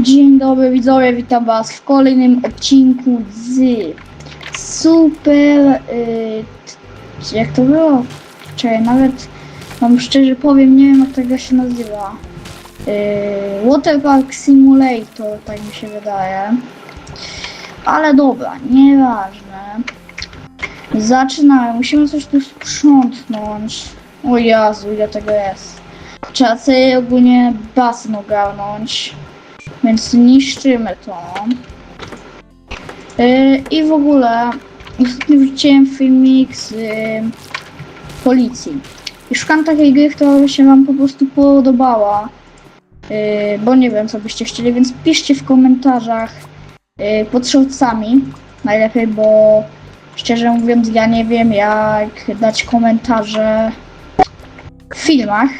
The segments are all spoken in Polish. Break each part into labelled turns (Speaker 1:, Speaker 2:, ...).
Speaker 1: Dzień dobry widzowie, witam was w kolejnym odcinku z super... y, jak to było? Czekaj, nawet wam szczerze powiem, nie wiem jak tego się nazywa. Y, Waterpark Simulator, tak mi się wydaje. Ale dobra, nieważne. Zaczynamy, musimy coś tu sprzątnąć. O Jezu, ile tego jest. Trzeba sobie ogólnie basen ogarnąć. Więc niszczymy to. Yy, I w ogóle ostatnio wrzuciłem filmik z yy, policji. I szukam takiej gry, która się wam po prostu podobała. Yy, bo nie wiem co byście chcieli, więc piszcie w komentarzach pod shortsami. Najlepiej, bo szczerze mówiąc ja nie wiem jak dać komentarze w filmach.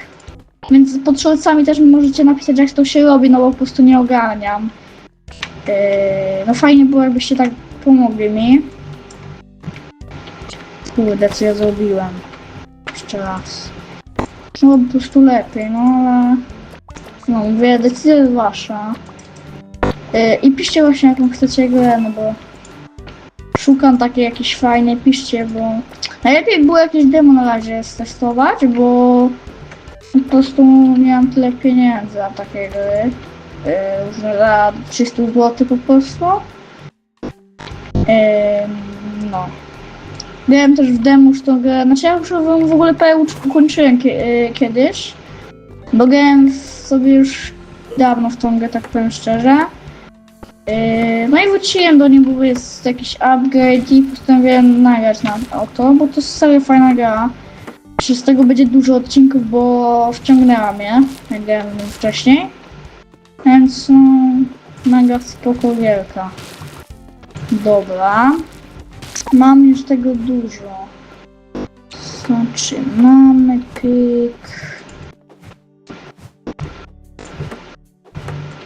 Speaker 1: Więc pod shortsami też możecie napisać, jak to się robi, no bo po prostu nie ogarniam. Yy, no fajnie było, jakbyście tak pomogli mi. Kurde, co ja zrobiłem. Jeszcze raz. No po prostu lepiej, no ale... No mówię, decyzja jest wasza. Yy, I piszcie właśnie, jaką chcecie grę, no bo... Szukam takiej jakiejś fajnej, piszcie, bo... Najlepiej było jakieś demo na razie testować, bo... Po prostu nie mam tyle pieniędzy na takie gry. Yy, za 300 zł po prostu. Yy, no. Grałem też w demo już tą grę. Znaczy ja już w ogóle ucz- ukończyłem kie- yy, kiedyś. Bo grałem sobie już dawno w tą grę, tak powiem szczerze. Yy, no i wróciłem do niej, bo jest jakiś upgrade i postanowiłem nagrać na o to, bo to jest serio fajna gra. Czy z tego będzie dużo odcinków, bo wciągnęła mnie, jak nim wcześniej. Więc no, mega spoko wielka. Dobra. Mam już tego dużo. Zaczynamy pyk.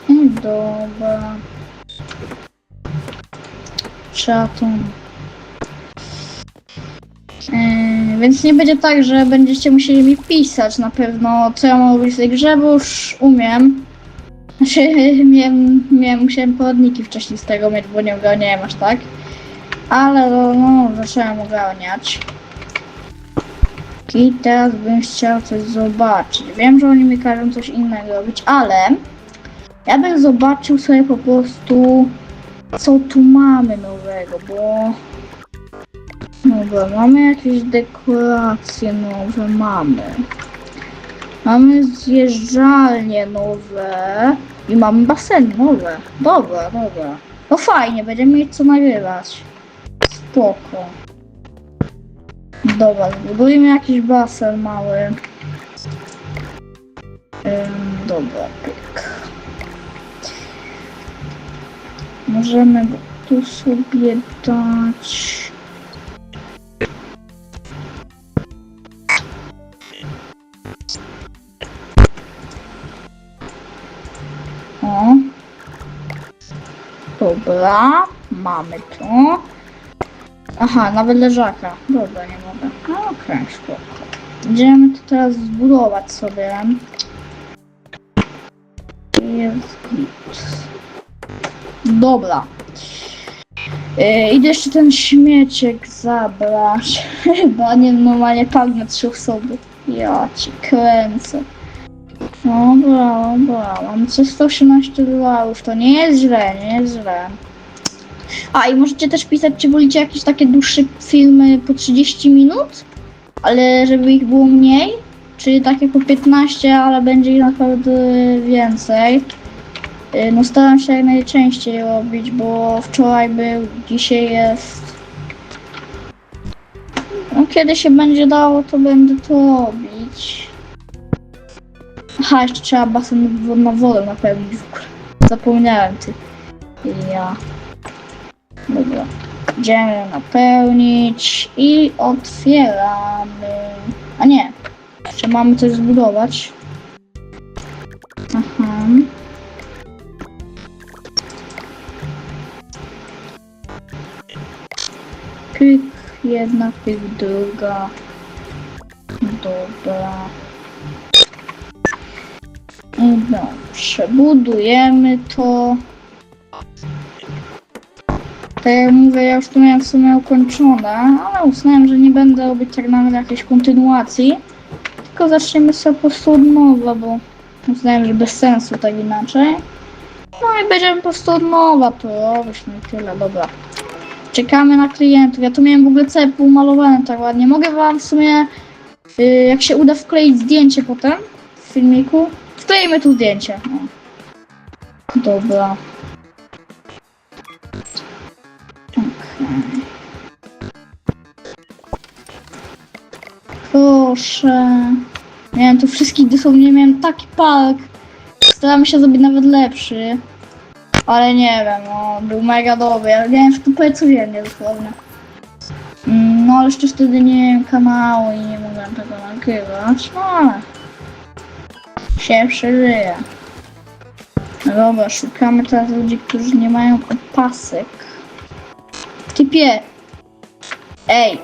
Speaker 1: I dobra. Trzeba tu więc nie będzie tak, że będziecie musieli mi pisać na pewno, co ja mam robić w tej grze, bo już umiem. Znaczy, miałem, miałem, musiałem poradniki wcześniej z tego mieć, bo nie ogarniałem aż tak. Ale no, no zacząłem ogarniać. I teraz bym chciał coś zobaczyć. Wiem, że oni mi każą coś innego robić, ale ja bym zobaczył sobie po prostu, co tu mamy nowego, bo Dobra, mamy jakieś dekoracje nowe, mamy. Mamy zjeżdżalnie nowe i mamy baseny nowe. Dobra, dobra. No fajnie, będziemy mieć co nagrywać. Spoko. Dobra, zbudujmy jakiś basen mały. Ym, dobra, pyk. Możemy go tu sobie dać. Dobra, mamy to. Aha, nawet leżaka. Dobra, nie mogę. No, Okej, spoko. Idziemy to teraz zbudować sobie. Jest git. Dobra. Yy, idę jeszcze ten śmieciek zabrać. Chyba nie normalnie padnę trzy osoby. Ja ci kręcę. Dobra, dobra, mam 118 dolarów, to nie jest źle, nie jest źle. A i możecie też pisać, czy wolicie jakieś takie dłuższe filmy po 30 minut, ale żeby ich było mniej, czy takie po 15, ale będzie ich naprawdę więcej. Y, No staram się jak najczęściej robić, bo wczoraj był, dzisiaj jest. No kiedy się będzie dało, to będę to robić. Aha, jeszcze trzeba basen na wodę napełnić w ogóle. Zapomniałem ty. Ja. Dobra. Idziemy napełnić i otwieramy. A nie. Jeszcze mamy coś zbudować. Aha. Pyk, jedna, pyk, druga. Dobra. Dobrze, budujemy to. Tak jak mówię, ja już to miałem w sumie ukończone, ale uznałem, że nie będę robić tak nagle jakiejś kontynuacji. Tylko zaczniemy sobie po prostu od nowa, bo uznałem, że bez sensu tak inaczej. No i będziemy po prostu od nowa to robić, no i tyle, dobra. Czekamy na klientów. Ja tu miałem w ogóle całe półmalowane tak ładnie. Mogę wam w sumie, y, jak się uda wkleić zdjęcie potem w filmiku, wklejmy tu zdjęcie. Dobra. Proszę. Miałem tu wszystkich dosłownie, miałem taki park. Starałem się zrobić nawet lepszy. Ale nie wiem, no, był mega dobry. Ja miałem w tupę codziennie dosłownie. Mm, No ale jeszcze wtedy nie miałem kanału i nie mogłem tego nagrywać, no ale się przeżyje. Dobra, szukamy teraz ludzi, którzy nie mają opasek. Typie! Ej!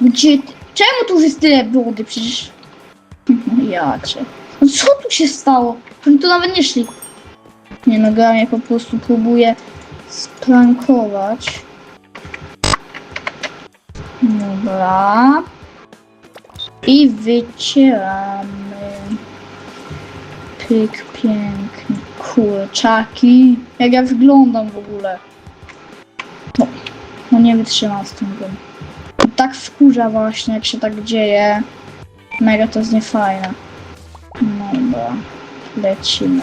Speaker 1: Gdzie ty? Czemu tu jest tyle wody? Przecież... Ja cię. No co tu się stało? Oni tu nawet nie szli. Nie no, mnie po prostu próbuje sprankować. Dobra. I wycieramy. Pyk, pięknie. Kurczaki. Jak ja wyglądam w ogóle. No, no nie wytrzymam z tym gum. Tak wkurza właśnie, jak się tak dzieje. Mega to jest niefajne. No dobra. Lecimy.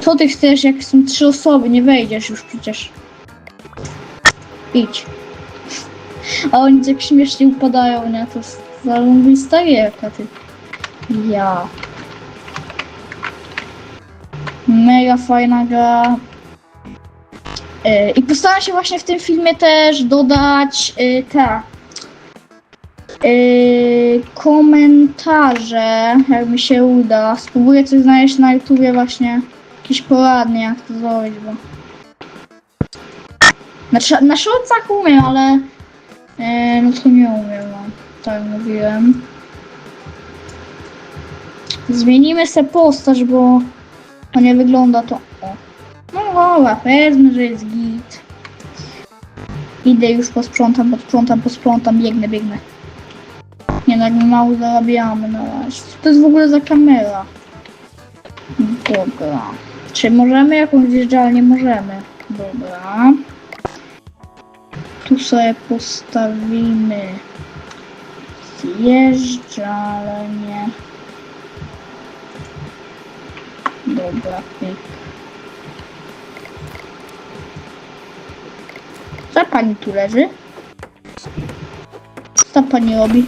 Speaker 1: Co ty chcesz, jak są trzy osoby? Nie wejdziesz już przecież. Idź. A oni tak śmiesznie upadają, nie? To jest zarąbista gierka, ty. Ja. Mega fajna gra. Yy, I postaram się właśnie w tym filmie też dodać yy, te yy, komentarze, jak mi się uda. Spróbuję coś znaleźć na YouTubie właśnie jakieś poradnie, jak to zrobić, bo... Znaczy, na shortsach umiem, ale... E, no to nie umiem, no. Tak mówiłem. Zmienimy se postać, bo to nie wygląda to... O. No dobra, powiedzmy, że jest git. Idę już posprzątam, posprzątam, posprzątam, biegnę, biegnę. Nie, my mało zarabiamy na razie. Co to jest w ogóle za kamera? Dobra. Czy możemy jakąś wjeżdżalnię? Możemy. Dobra. Tu sobie postawimy zjeżdżalnię. Dobra, pyk. Co pani tu leży? Co pani robi?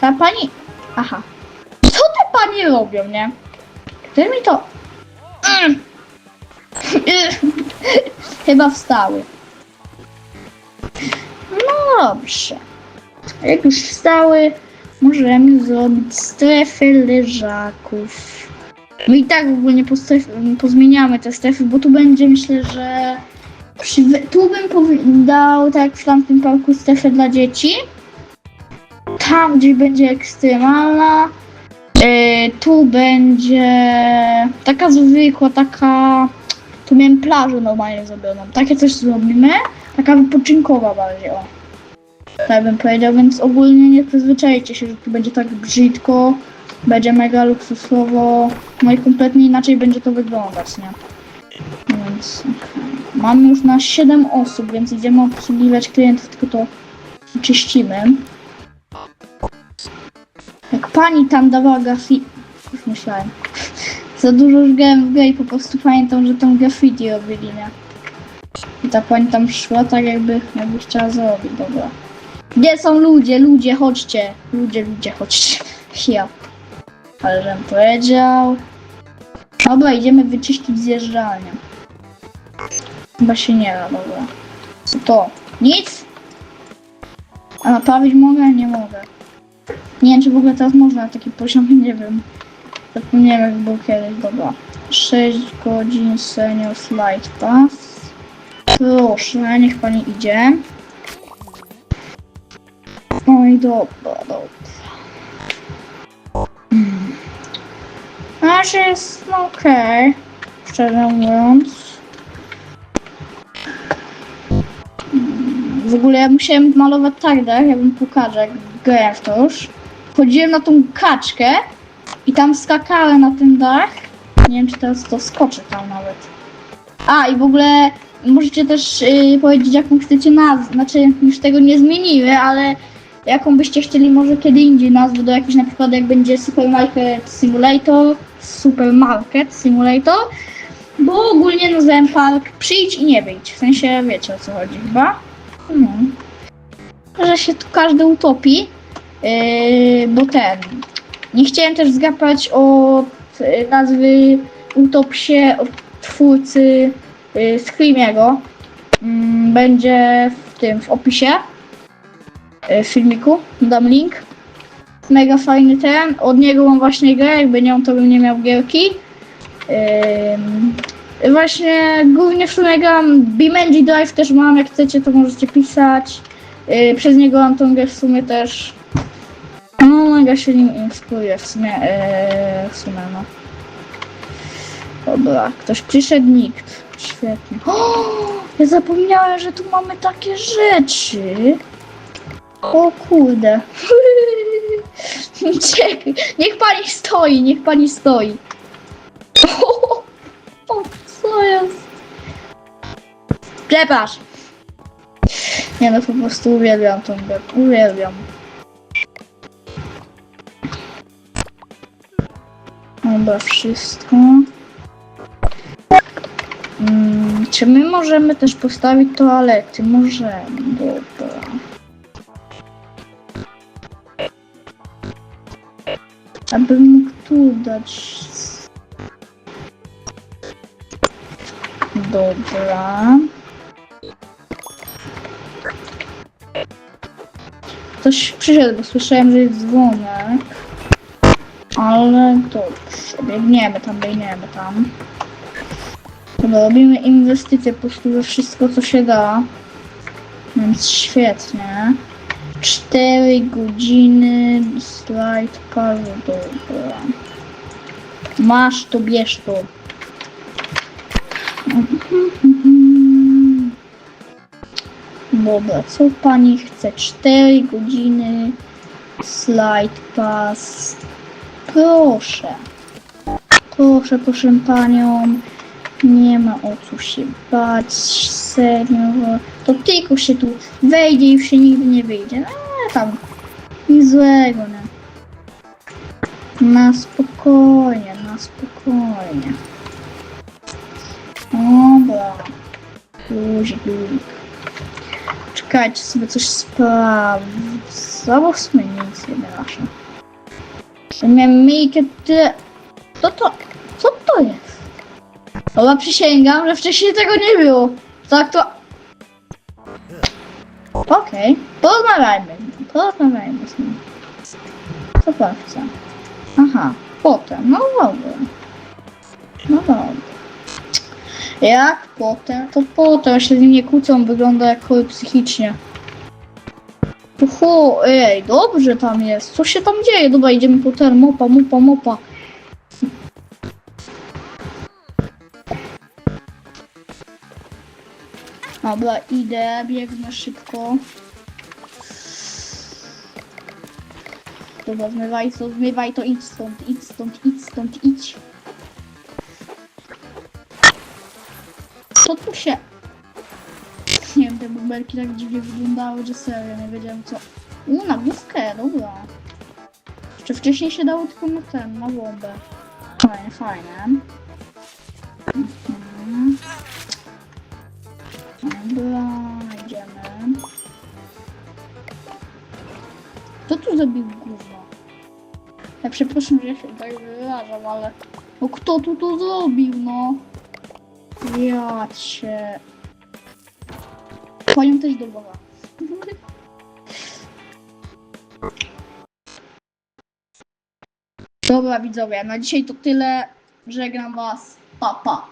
Speaker 1: Ta pani... Aha. Co te panie robią, nie? Ty mi to... Mm. Chyba wstały. No dobrze. Jak już wstały, możemy zrobić strefę leżaków. No i tak ogólnie postref- pozmieniamy te strefy, bo tu będzie myślę, że przy, tu bym dał tak jak w tamtym parku strefę dla dzieci. Tam gdzie będzie ekstremalna. Yy, tu będzie taka zwykła, taka. Tu miałem plażę normalnie zrobioną. Takie coś zrobimy. Taka wypoczynkowa bardziej. O. Tak bym powiedział, więc ogólnie nie przyzwyczajcie się, że tu będzie tak brzydko. Będzie mega luksusowo. No i kompletnie inaczej będzie to wyglądać, nie? Więc okej. Mamy już na 7 osób, więc idziemy obsługiwać klientów, tylko to czyścimy. Jak pani tam dawała graffiti... Już myślałem. Za dużo już grałem w grę i po prostu pamiętam, że tam graffiti robili, nie? I ta pani tam szła tak jakby, jakby chciała zrobić, dobra. Gdzie są ludzie? Ludzie, chodźcie. Ludzie, ludzie, chodźcie. Ja. Ale żem powiedział. Dobra, idziemy wyczyścić zjeżdżalnię. Chyba się nie da, dobra. Co to? Nic? A naprawić mogę? Nie mogę. Nie wiem, czy w ogóle teraz można na taki poziom, nie wiem. Zapomniałem jak był kiedyś, dobra. 6 godzin senior slide pass. Proszę, niech pani idzie. No dobra, dobra. Razie jest okej, szczerze mówiąc. W ogóle ja musiałem malować tak dach, ja bym pokażę, jak to już. Chodziłem na tą kaczkę i tam skakałem na ten dach. Nie wiem, czy teraz to skoczę tam nawet. A, i w ogóle możecie też y, powiedzieć, jaką chcecie nazwę. Znaczy, już tego nie zmieniły, ale jaką byście chcieli może kiedy indziej nazwę do jakiejś na przykład jak będzie Supermarket Simulator, Supermarket Simulator, bo ogólnie nazwałem park przyjdź i nie wyjdź. W sensie wiecie o co chodzi chyba. No. Że się tu każdy utopi, yy, bo ten. Nie chciałem też zgapać od y, nazwy Utop się od twórcy y, Screamiego. Mm, Będzie w tym, w opisie y, filmiku. Dam link. Mega fajny ten. Od niego mam właśnie grę, jakby on to bym nie miał gierki. Właśnie głównie w sumie gram BeamNG Drive też mam, jak chcecie to możecie pisać. Yy, przez niego mam tą grę w sumie też. No mega się nim inspiruje w sumie, yy, w sumie no. Dobra, ktoś przyszedł, nikt. Świetnie. O, ja zapomniałem, że tu mamy takie rzeczy. O kurde. Czekaj, niech pani stoi, niech pani stoi. O, o co jest? Przepraszam. Nie no, po prostu uwielbiam tą grę. Uwielbiam. Dobra, wszystko. Mm, czy my możemy też postawić toalety? Możemy, dobra. Abym mógł tu dać. Dobra. Ktoś przyszedł, bo słyszałem, że jest dzwonek. Ale dobrze, biegniemy tam, biegniemy tam. Robimy inwestycje po prostu wszystko, co się da. Więc świetnie. 4 godziny, slajd, dobra. Masz to, bierz to. Dobra, co pani chce? 4 godziny, slajd, pass. Proszę. Proszę, proszę panią. Nie ma o co się bać, serio. To tylko się tu wejdzie i już się nigdy nie wyjdzie. No tam, nic złego, nie. Na spokojnie, na spokojnie. Dobra. Luzik, luzik. Czekajcie, sobie coś sprawdzę. W sumie nic nie nasze. Miałem tyle... Co to? Co to jest? Chyba przysięgam, że wcześniej tego nie było. Tak to... Okej, porozmawiajmy. Porozmawiajmy z nim. Chce? Aha, potem. No dobra. No dobra. Jak potem? To potem, jeśli z nim nie kłócą, wygląda jak chory psychicznie. Uhu, ej, dobrze tam jest. Co się tam dzieje? Dobra, idziemy po ten. Mopa, mopa, mopa. Dobra, idę, biegnę szybko. Dobra, zmywaj to, zmywaj to, idź stąd, idź stąd, idź stąd, idź. Co tu się... Nie wiem, te bąbelki tak dziwnie wyglądały, że serio, nie wiedziałem co... U, na główkę, dobra. Jeszcze wcześniej się dało tylko na ten, na bombę. Fajne, fajne. Mhm. Dobra, idziemy. Kto tu zabił gówno? Ja przepraszam, że się tak wyrażam, ale... No kto tu to zrobił, no? Ja cię... Panią też do Boga. Dobra widzowie, na dzisiaj to tyle. Żegnam was. Pa, pa.